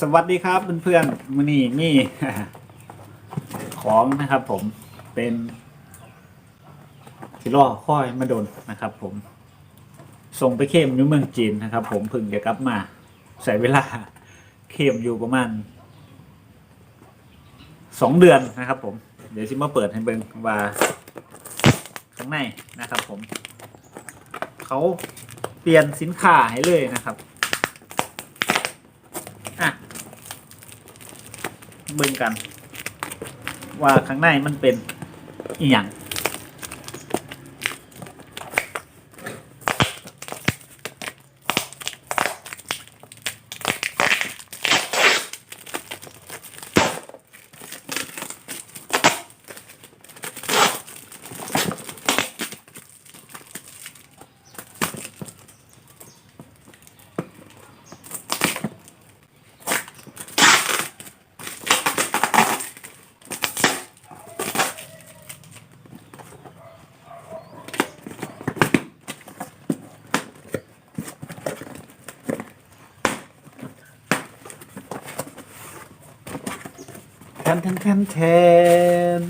สวัสดีครับเพื่อนๆมือนี้มีของนะครับผมเป็นที่ล่อค่อยมาโดนนะครับ ผม ส่งไปเข้มอยู่เมืองจีนนะครับ ผมเพึ่งจะกลับมา ใส่เวลาเข้มอยู่ประมาณสองเดือนนะครับ ผม เดี๋ยวซิมาเปิดให้เบิ่งว่าข้างในนะครับ ผม เขาเปลี่ยนสินค้าให้เลยนะครับ อะ เบิ่งกัน ว่าข้างในมันเป็นอีหยัง นแทนแทนแทน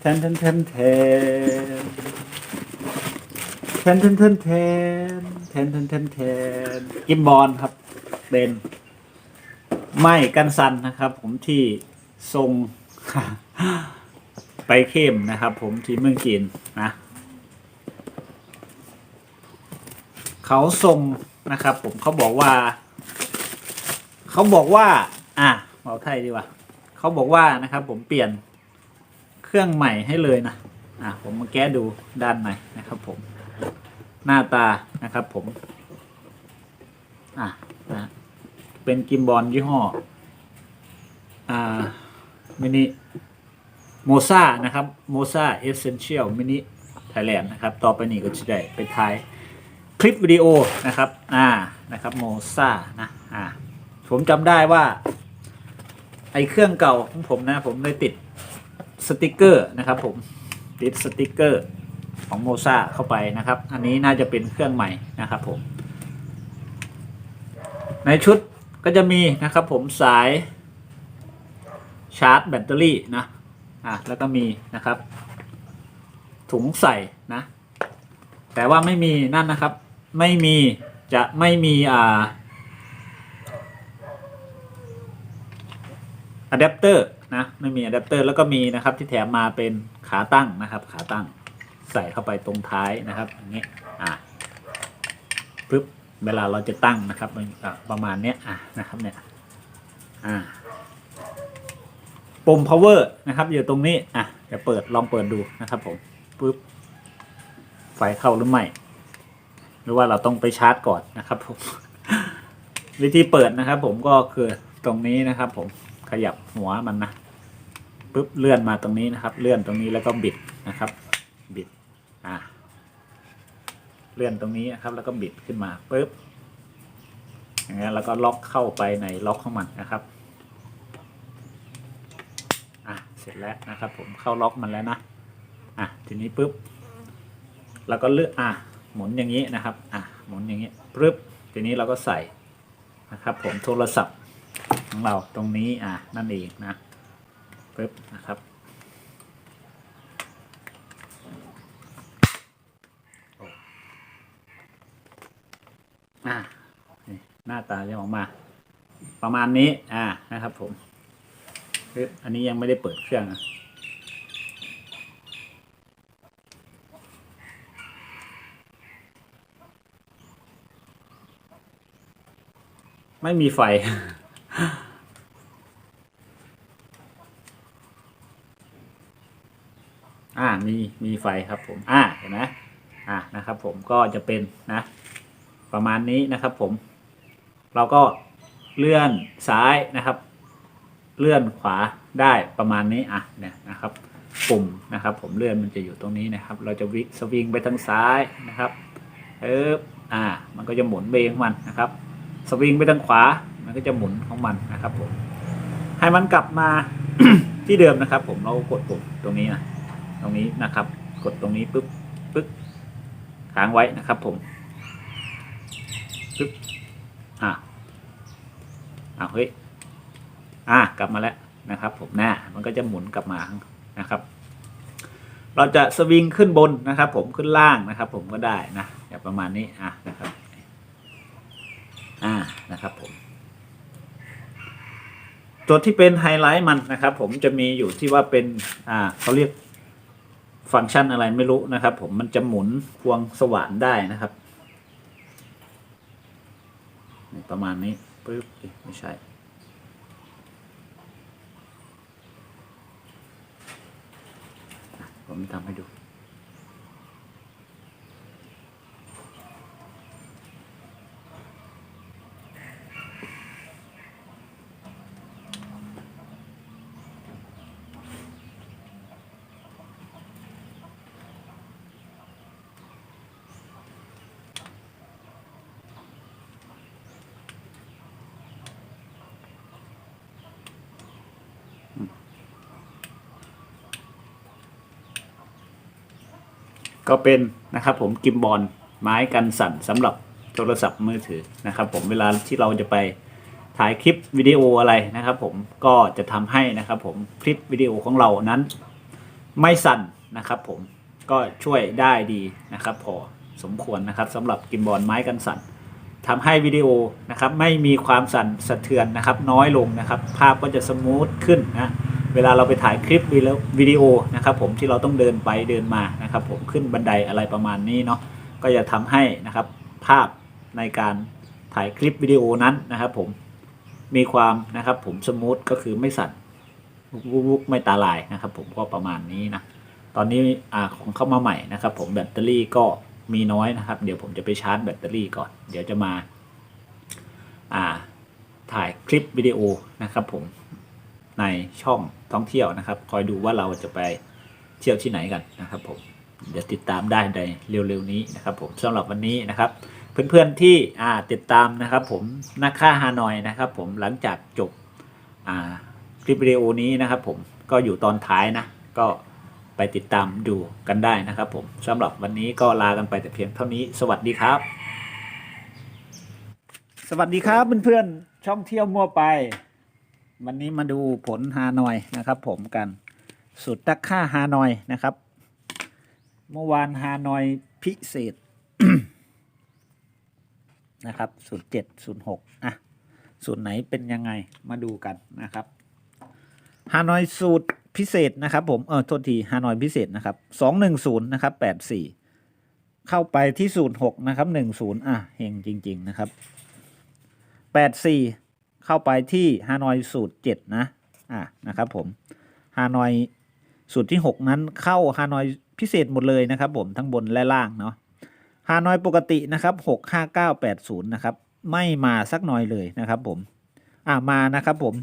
แทนแทนแทนแทนแทนแทนแทนแทนแทนแทนแทนแทนกิมบอลครับ เป็นไม้กันสันนะครับ ผมที่ทรงไปเข้มนะครับ ผมที่เมืองจีนนะเขาทรงนะครับ ผมเขาบอกว่า เขาบอกว่า อะเอาไทยดีกว่า เขาบอกว่านะครับ ผมเปลี่ยนเครื่องใหม่ให้เลยนะอะผมมาแก้ดูด้านในนะครับ ผม หน้าตานะครับ ผมอะนะเป็นกิมบอลยี่ห้ออ่ามินิโมซานะครับโมซาเอเซนเชียลมินิไทยแลนด์นะครับ ต่อไปนี้ก็จะได้ไปถ่ายคลิปวิดีโอนะครับ อ่า นะครับ โมซานะ อ่า ผมจำได้ว่า ไอเครื่องเก่าของผมนะ ผมเลยติดสติกเกอร์นะครับผมติดสติกเกอร์ของโมซาเข้าไปนะครับ อันนี้น่าจะเป็นเครื่องใหม่นะครับผม ในชุดก็จะมีนะครับผมสายชาร์จแบตเตอรี่นะอะแล้วก็มีนะครับ ถุงใส่นะ แต่ว่าไม่มีนั่นนะครับ ไม่มีจะไม่มีอ่า อะแดปเตอร์นะไม่มีอะแดปเตอร์แล้วก็มีนะครับที่แถมมาเป็นขาตั้งนะครับ ขาตั้งใส่เข้าไปตรงท้ายนะครับอย่างเงี้ยอะปึ๊บเวลาเราจะตั้งนะครับประมาณเนี้ยอะนะครับเนี่ยอ่าปุ่ม power นะครับอยู่ตรงนี้อะจะเปิดลองเปิดดูนะครับผมปุ๊บไฟเข้าหรือไม่หรือว่าเราต้องไปชาร์จก่อนนะครับผมวิธีเปิดนะครับผมก็คือตรงนี้นะครับผม ยับหัวมันนะปุ๊บเลื่อนมาตรงนี้นะครับ เลื่อนตรงนี้แล้วก็บิดนะครับ บิดอะเลื่อนตรงนี้นะครับ แล้วก็บิดขึ้นมาปุ๊บอย่างเงี้ยแล้วก็ล็อกเข้าไปในล็อกของมันนะครับอะเสร็จแล้วนะครับ ผมเข้าล็อกมันแล้วนะอะทีนี้ปุ๊บเราก็เลือกอะหมุนอย่างนี้นะครับ อะหมุนอย่างนี้ปุ๊บทีนี้เราก็ใส่นะครับ ผมโทรศัพท์ ของเราตรงนี้อะนั่นเองนะปุ๊บนะครับ อะหน้าตาจะออกมา ประมาณนี้ อ่านะครับผมปึ๊บอันนี้ยังไม่ได้เปิดเครื่องนะไม่มีไฟ อ่า มีมีไฟครับผม อ่าเห็นไหมอ่านะครับ ผมก็จะเป็นนะ ประมาณนี้นะครับ ผม เราก็เลื่อนซ้ายนะครับ เลื่อนขวาได้ประมาณนี้อะเนี่ยนะครับ ปุ่มนะครับ ผมเลื่อนมันจะอยู่ตรงนี้นะครับ เราจะวิสวิงไปทางซ้ายนะครับเอออ่า มันก็จะหมุนเองของมันนะครับ สวิงไปทางขวา มันก็จะหมุนของมันนะครับ ผม ให้มันกลับมาที่เดิมนะครับ ผมเรากดปุ่มตรงนี้นะ ตรงนี้นะครับ กดตรงนี้ปึ๊บปึ๊บค้างไว้นะครับผมปึ๊บอ่าอ้าเฮ้ยอะกลับมาแล้วนะครับ ผมหน้ามันก็จะหมุนกลับมานะครับ เราจะสวิงขึ้นบนนะครับ ผมขึ้นล่างนะครับ ผมก็ได้นะอย่างประมาณนี้อะนะครับอ่านะครับผมตัวที่เป็นไฮไลท์มันนะครับ ผมจะมีอยู่ที่ว่าเป็นอ่าเขาเรียก ฟังก์ชันอะไรไม่รู้นะครับ ผมมันจะหมุนพวงสว่านได้นะครับประมาณนี้ปึ๊บไม่ใช่ ผมทำให้ดู ก็เป็นนะครับผมกิมบอลไม้กันสั่นสำหรับโทรศัพท์มือถือนะครับ ผมเวลาที่เราจะไปถ่ายคลิปวิดีโออะไรนะครับ ผมก็จะทำให้นะครับ ผมคลิปวิดีโอของเรานั้น ไม่สั่นนะครับ ผมก็ช่วยได้ดีนะครับ พอสมควรนะครับสำหรับกิมบอลไม้กันสั่นทำให้วิดีโอนะครับไม่มีความสั่นสะเทือนนะครับ น้อยลงนะครับ ภาพก็จะสมูทขึ้นนะ เวลาเราไปถ่ายคลิปวิดีโอนะครับผมที่เราต้องเดินไปเดินมานะครับผมขึ้นบันไดอะไรประมาณนี้เนาะก็จะทำให้นะครับภาพในการถ่ายคลิปวิดีโอนั้นนะครับผมมีความนะครับผมสมูทก็คือไม่สั่นวุกๆไม่ตาลายนะครับผมก็ประมาณนี้นะตอนนี้อ่าของเข้ามาใหม่นะครับผมแบตเตอรี่ก็มีน้อยนะครับ เดี๋ยวผมจะไปชาร์จแบตเตอรี่ก่อน เดี๋ยวจะมาอ่าถ่ายคลิปวิดีโอนะครับผมในช่อง ท่องเที่ยวนะครับ คอยดูว่าเราจะไปเที่ยวที่ไหนกันนะครับผมเดี๋ยวติดตามได้ในเร็วๆนี้นะครับผมสำหรับวันนี้นะครับ เพื่อนๆที่ติดตามนะครับ ผมนักฆ่าฮานอยนะครับ ผมหลังจากจบคลิปวิดีโอนี้นะครับ ผมก็อยู่ตอนท้ายนะ ก็ไปติดตามดูกันได้นะครับ ผมสำหรับวันนี้ก็ลากันไปแต่เพียงเท่านี้ สวัสดีครับ สวัสดีครับเพื่อนๆช่องเที่ยวมั่วไป วันนี้มาดูผลฮานอยนะครับ ผมกันสุดตักค่าฮานอยนะครับ เมื่อวานฮานอยพิเศษนะครับสูตรเจ็ดสูตรหกอะสูตรไหนเป็นยังไงมาดูกันนะครับฮานอยสูตรพิเศษนะครับ ผมเออโทษทีฮานอยพิเศษนะครับสองหนึ่งศูนย์นะครับแปดสี่เข้าไปที่สูตรหกนะครับหนึ่งศูนย์อะเฮงจริง ๆ นะครับแปดสี่ เข้าไปที่ฮานอยสูตรเจ็ดนะอะนะครับผมฮานอยสูตรที่หกนั้นเข้าฮานอยพิเศษหมดเลยนะครับผมทั้งบนและล่างเนาะฮานอยปกตินะครับหกห้าเก้าแปดศูนย์นะครับไม่มาสักหน่อยเลยนะครับผมอ่ามานะครับผม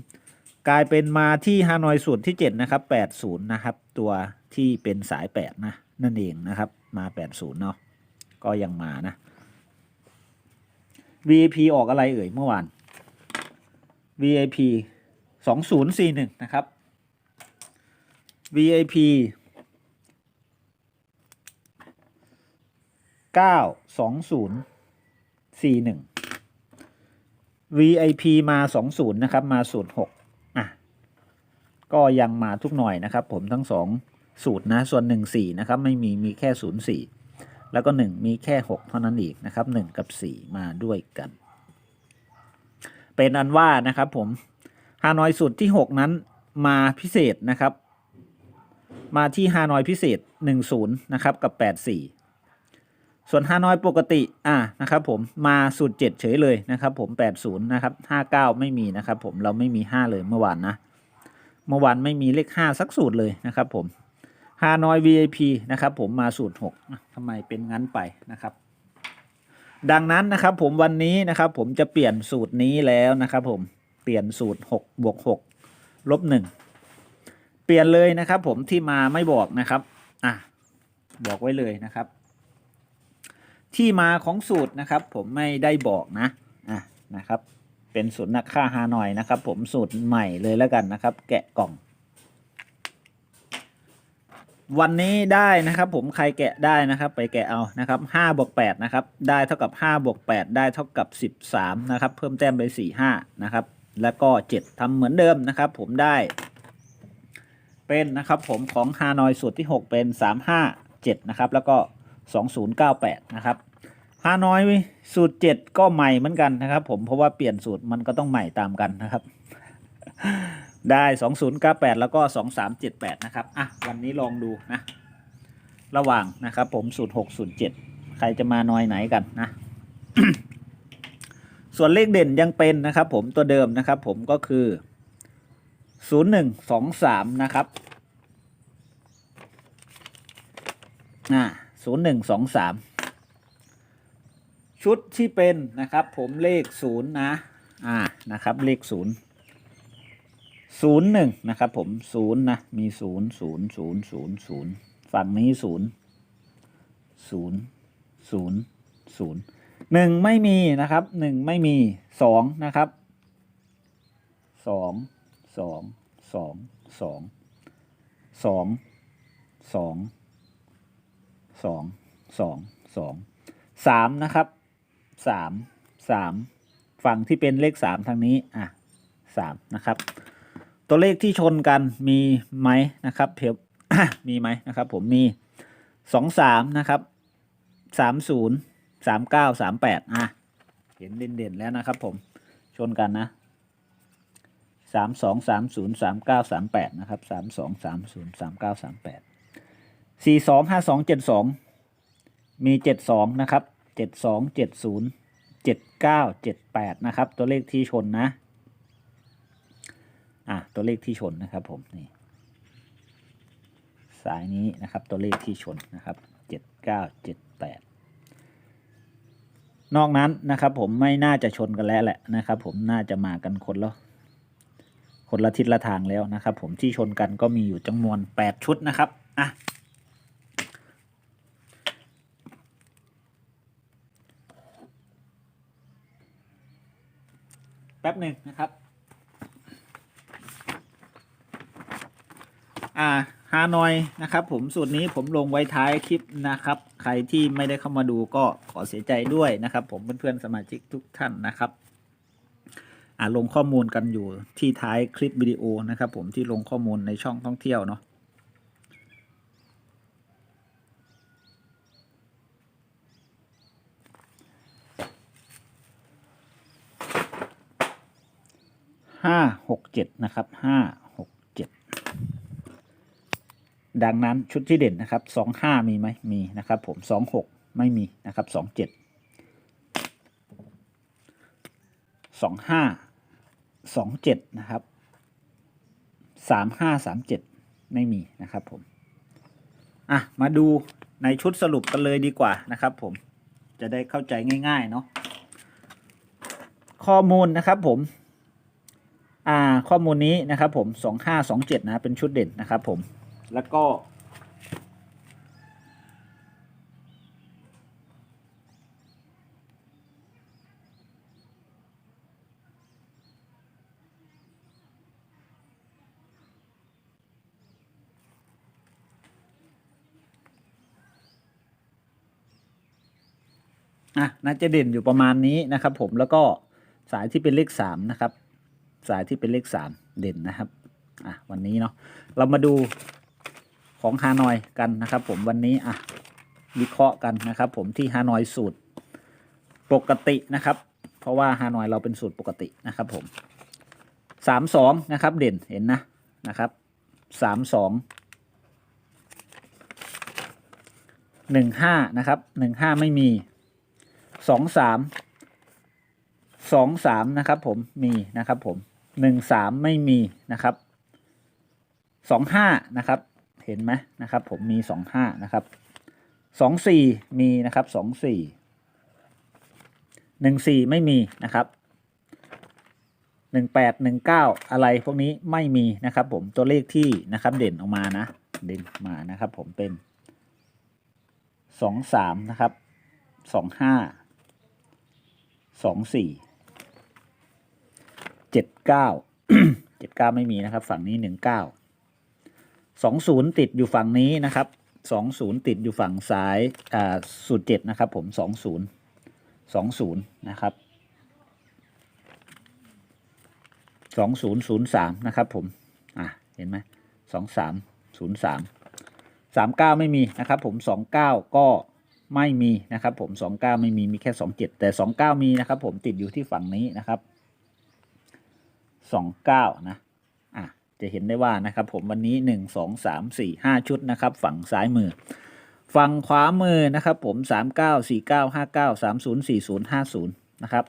กลายเป็นมาที่ฮานอยสูตรที่เจ็ดนะครับแปดศูนย์นะครับ ตัวที่เป็นสายแปดนะ นั่นเองนะครับ มาแปดศูนย์เนาะก็ยังมานะ VP ออกอะไรเอ่ยเมื่อวาน VIP สองศูนย์สี่หนึ่งนะครับ VIP เก้าสองศูนย์สี่หนึ่ง VIP มาสองศูนย์นะครับ มาสูตรหกอะ ก็ยังมาทุกหน่อยนะครับ ผมทั้งสองสูตรนะ ส่วนหนึ่งสี่นะครับ ไม่มี มีแค่ศูนย์สี่แล้วก็หนึ่งมีแค่หกเท่านั้นอีกนะครับหนึ่งกับสี่มาด้วยกัน เป็นอันว่านะครับผมฮานอยสูตรที่หกนั้นมาพิเศษนะครับ มาที่ฮานอยพิเศษหนึ่งศูนย์นะครับ กับแปดสี่ส่วนฮานอยปกติอ่านะครับผมมาสูตรเจ็ดเฉยเลยนะครับผมแปดศูนย์นะครับห้าเก้าไม่มีนะครับผมเราไม่มีห้าเลยเมื่อวานนะ เมื่อวานไม่มีเลขห้าสักสูตรเลยนะครับผมฮานอย VIP นะครับผมมาสูตรหกทำไมเป็นงั้นไปนะครับ ดังนั้นนะครับผมวันนี้นะครับผมจะเปลี่ยนสูตรนี้แล้วนะครับผมเปลี่ยนสูตรหกบวกหกลบหนึ่งเปลี่ยนเลยนะครับผมที่มาไม่บอกนะครับอะบอกไว้เลยนะครับ ที่มาของสูตรนะครับ ผมไม่ได้บอกนะอะนะครับ เป็นสูตรนักฆ่าฮานอยนะครับ ผมสูตรใหม่เลยแล้วกันนะครับ แกะกล่อง วันนี้ได้นะครับ ผมใครแกะได้นะครับ ไปแกะเอานะครับห้าบวกแปดนะครับ ได้เท่ากับห้าบวกแปดได้เท่ากับสิบสามนะครับ เพิ่มแต้มไปสี่ห้านะครับ แล้วก็เจ็ดทำเหมือนเดิมนะครับ ผมได้ เป็นนะครับ ผมของฮานอยสูตรที่6เป็น357นะครับ แล้วก็2098นะครับฮานอยสูตร7ก็ใหม่เหมือนกันนะครับ ผมเพราะว่าเปลี่ยนสูตรมันก็ต้องใหม่ตามกันนะครับ ได้ 2098 แล้วก็ 2378 นะครับ อะ วันนี้ลองดูนะ ระหว่างนะครับ ผมสูตร6สูตร7ใครจะมานอยไหนกันนะ ส่วนเลขเด่นยังเป็นนะครับ ผมตัวเดิมนะครับ ผมก็คือ 0123 นะครับอ่า0123 ชุดที่เป็นนะครับ ผมเลข 0 นะ อ่า นะครับ เลข 0 ศูนย์หนึ่งนะครับผมศูนย์นะ มีศูนย์ศูนย์ศูนย์ศูนย์ศูนย์ฝั่งนี้ศูนย์ศูนย์ศูนย์ศูนย์หนึ่งไม่มีนะครับหนึ่งไม่มีสองนะครับสองสองสองสองสองสองสองสองสองสามนะครับสามสามฝั่งที่เป็นเลขสามทางนี้ อะสามนะครับ ตัวเลขที่ชนกันมีไหมนะครับเพียบมีไหมนะครับ ผมมีสองสามนะครับสามศูนย์สามเก้าสามแปดอะเห็นเด่นๆแล้วนะครับ ผมชนกันนะสามสองสามศูนย์สามเก้าสามแปดนะครับสามสองสามศูนย์สามเก้าสามแปดสี่สองห้าสองเจ็ดสองมีเจ็ดสองนะครับเจ็ดสองเจ็ดศูนย์เจ็ดเก้าเจ็ดแปดนะครับ ตัวเลขที่ชนนะ อะตัวเลขที่ชนนะครับผมนี่สายนี้นะครับตัวเลขที่ชนนะครับเจ็ดเก้าเจ็ดแปดนอกนั้นนะครับผมไม่น่าจะชนกันแล้วแหละนะครับ ผมน่าจะมากันคนละคนละทิศละทางแล้วนะครับ ผมที่ชนกันก็มีอยู่จำนวนแปดชุดนะครับอะแป๊บหนึ่งนะครับ อ่าฮานอยนะครับผมสูตรนี้ผมลงไว้ท้ายคลิปนะครับ ใครที่ไม่ได้เข้ามาดูก็ขอเสียใจด้วยนะครับ ผมเพื่อนๆสมาชิกทุกท่านนะครับอ่าลงข้อมูลกันอยู่ที่ท้ายคลิปวิดีโอนะครับ ผมที่ลงข้อมูลในช่องท่องเที่ยวเนาะห้าหกเจ็ดนะครับห้าหกเจ็ด ดังนั้นชุดที่เด่นนะครับสองห้ามีไหมมีนะครับ ผมสองหกไม่มีนะครับสองเจ็ดสองห้าสองเจ็ดนะครับสามห้าสามเจ็ดไม่มีนะครับผมอะมาดูในชุดสรุปกันเลยดีกว่านะครับผมจะได้เข้าใจง่ายๆเนาะข้อมูลนะครับผมอ่าข้อมูลนี้นะครับผมสองห้าสองเจ็ดนะเป็นชุดเด่นนะครับผม แล้วก็ อะน่าจะเด่นอยู่ประมาณนี้นะครับผมแล้วก็สายที่เป็นเลขสามนะครับ สายที่เป็นเลขสามเด่นนะครับ อะ วันนี้เนาะ เรามาดู ของฮานอยกันนะครับผมวันนี้อะวิเคราะห์กันนะครับ ผมที่ฮานอยสูตรปกตินะครับ เพราะว่าฮานอยเราเป็นสูตรปกตินะครับผมสามสองนะครับเด่นเห็นนะนะครับสามสองหนึ่งห้านะครับหนึ่งห้าไม่มีสองสามสองสามนะครับผมมีนะครับผมหนึ่งสามไม่มีนะครับสองห้านะครับ เห็นไหมนะครับ ผมมีสองห้านะครับสองสี่มีนะครับสองสี่หนึ่งสี่ไม่มีนะครับหนึ่งแปดหนึ่งเก้าอะไรพวกนี้ไม่มีนะครับ ผมตัวเลขที่นะครับเด่นออกมานะเด่นมานะครับ ผมเป็นสองสามนะครับสองห้าสองสี่เจ็ดเก้าเจ็ดเก้าไม่มีนะครับ ฝั่งนี้หนึ่งเก้า สองศูนย์ติดอยู่ฝั่งนี้นะครับสองศูนย์ติดอยู่ฝั่งซ้ายอ่าสูตรเจ็ดนะครับผมสองศูนย์สองศูนย์นะครับสองศูนย์ศูนย์สามนะครับผม อะ เห็นไหมสองสามศูนย์สามสามเก้าไม่มีนะครับผมสองเก้าก็ไม่มีนะครับผมสองเก้าไม่มีมีแค่สองเจ็ดแต่สองเก้ามีนะครับผมติดอยู่ที่ฝั่งนี้นะครับสองเก้านะ จะเห็นได้ว่านะครับผมวันนี้หนึ่งสองสามสี่ห้าชุดนะครับฝั่งซ้ายมือ ฝั่งขวามือนะครับผมสามเก้าสี่เก้าห้าเก้าสามศูนย์สี่ศูนย์ห้าศูนย์นะครับ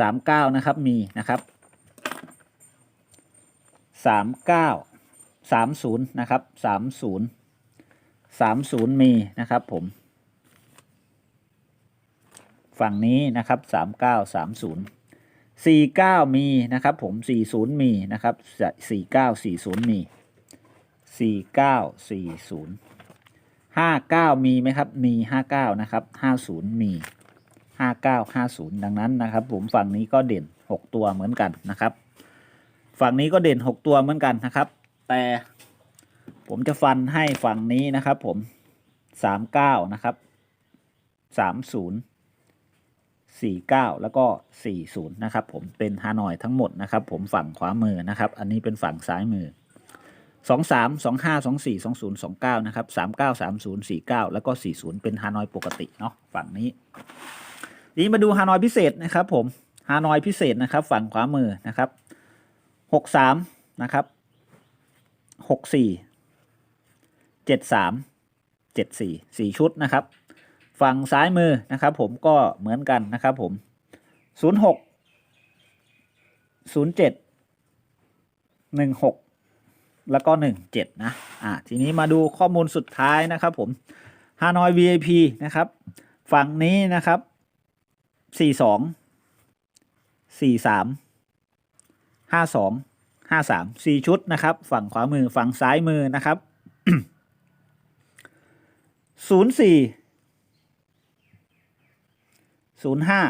สามเก้านะครับมีนะครับสามเก้าสามศูนย์นะครับสามศูนย์สามศูนย์มีนะครับผม ฝั่งนี้นะครับสา มเก้าสามศูนย์สี่เก้ามีนะครับผมสี่ศูนย์มีนะครับสี่เก้าสี่ศูนย์มีสี่เก้าสี่ศูนย์ห้าเก้ามีไหมครับ มีห้าเก้านะครับห้าศูนย์มีห้าเก้าห้าศูนย์ดังนั้นนะครับ ผมฝั่งนี้ก็เด่นหกตัวเหมือนกันนะครับ ฝั่งนี้ก็เด่นหกตัวเหมือนกันนะครับ แต่ผมจะฟันให้ฝั่งนี้นะครับ ผมสามเก้านะครับสามศูนย์สี่เก้าแล้วก็สี่ศูนย์นะครับผมเป็นฮานอยทั้งหมดนะครับผมฝั่งขวามือนะครับ อันนี้เป็นฝั่งซ้ายมือสองสามสองห้าสองสี่สองศูนย์สองเก้านะครับสามเก้าสามศูนย์สี่เก้าแล้วก็สี่ศูนย์เป็นฮานอยปกติเนาะฝั่งนี้ทีนี้มาดูฮานอยพิเศษนะครับผมฮานอยพิเศษนะครับ ฝั่งขวามือนะครับหกสามนะครับหกสี่เจ็ดสามเจ็ดสี่สี่ชุดนะครับ ฝั่งซ้ายมือนะครับ ผมก็เหมือนกันนะครับ ผมศูนย์หกศูนย์เจ็ดหนึ่งหกแล้วก็หนึ่งเจ็ดนะ อ่า ทีนี้มาดูข้อมูลสุดท้ายนะครับ ผมฮานอย VIP นะครับ ฝั่งนี้นะครับสี่สองสี่สามห้าสองห้าสามสี่ชุดนะครับ ฝั่งขวามือฝั่งซ้ายมือนะครับศูนย์สี่ ศูนย์ห้า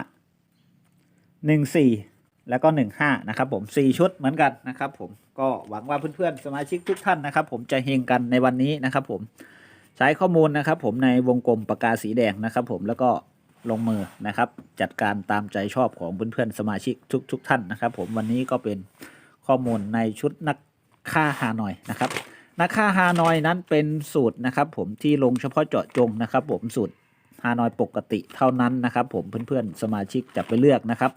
หนึ่งสี่แล้วก็หนึ่งห้านะครับผมสี่ชุดเหมือนกันนะครับผมก็หวังว่าเพื่อนๆสมาชิกทุกท่านนะครับ ผมจะเฮงกันในวันนี้นะครับ ผมใช้ข้อมูลนะครับ ผมในวงกลมปากกาสีแดงนะครับ ผมแล้วก็ลงมือนะครับ จัดการตามใจชอบของเพื่อนๆสมาชิกทุกๆท่านนะครับ ผมวันนี้ก็เป็นข้อมูลในชุดนักฆ่าฮานอยนะครับนักฆ่าฮานอยนั้นเป็นสูตรนะครับ ผมที่ลงเฉพาะเจาะจงนะครับ ผมสูตร ฮานอยปกติเท่านั้นนะครับผมเพื่อนๆสมาชิกจะไปเลือกนะครับ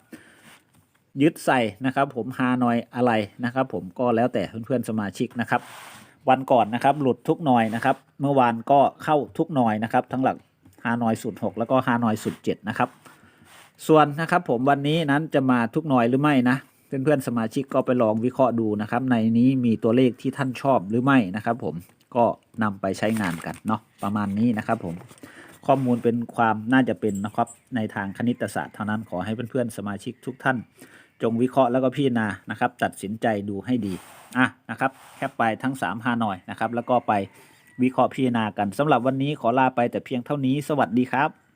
ยึดใส่นะครับ ผมฮานอยอะไรนะครับ ผมก็แล้วแต่เพื่อนๆสมาชิกนะครับ วันก่อนนะครับ หลุดทุกหน่อยนะครับ เมื่อวานก็เข้าทุกหน่อยนะครับ ทั้งหลักฮานอยสุดหกแล้วก็ฮานอยสุดเจ็ดนะครับส่วนนะครับผมวันนี้นั้นจะมาทุกหน่อยหรือไม่นะเพื่อนๆสมาชิกก็ไปลองวิเคราะห์ดูนะครับ ในนี้มีตัวเลขที่ท่านชอบหรือไม่นะครับ ผมก็นำไปใช้งานกันเนาะประมาณนี้นะครับ ผม ข้อมูลเป็นความน่าจะเป็นนะครับในทางคณิตศาสตร์เท่านั้นขอให้เพื่อนๆสมาชิกทุกท่าน จงวิเคราะห์แล้วก็พิจารณานะครับ ตัดสินใจดูให้ดีอะนะครับแคปไปทั้ง3ฮานอยนะครับแล้วก็ไปวิเคราะห์พิจารณากันสำหรับวันนี้ขอลาไปแต่เพียงเท่านี้สวัสดีครับ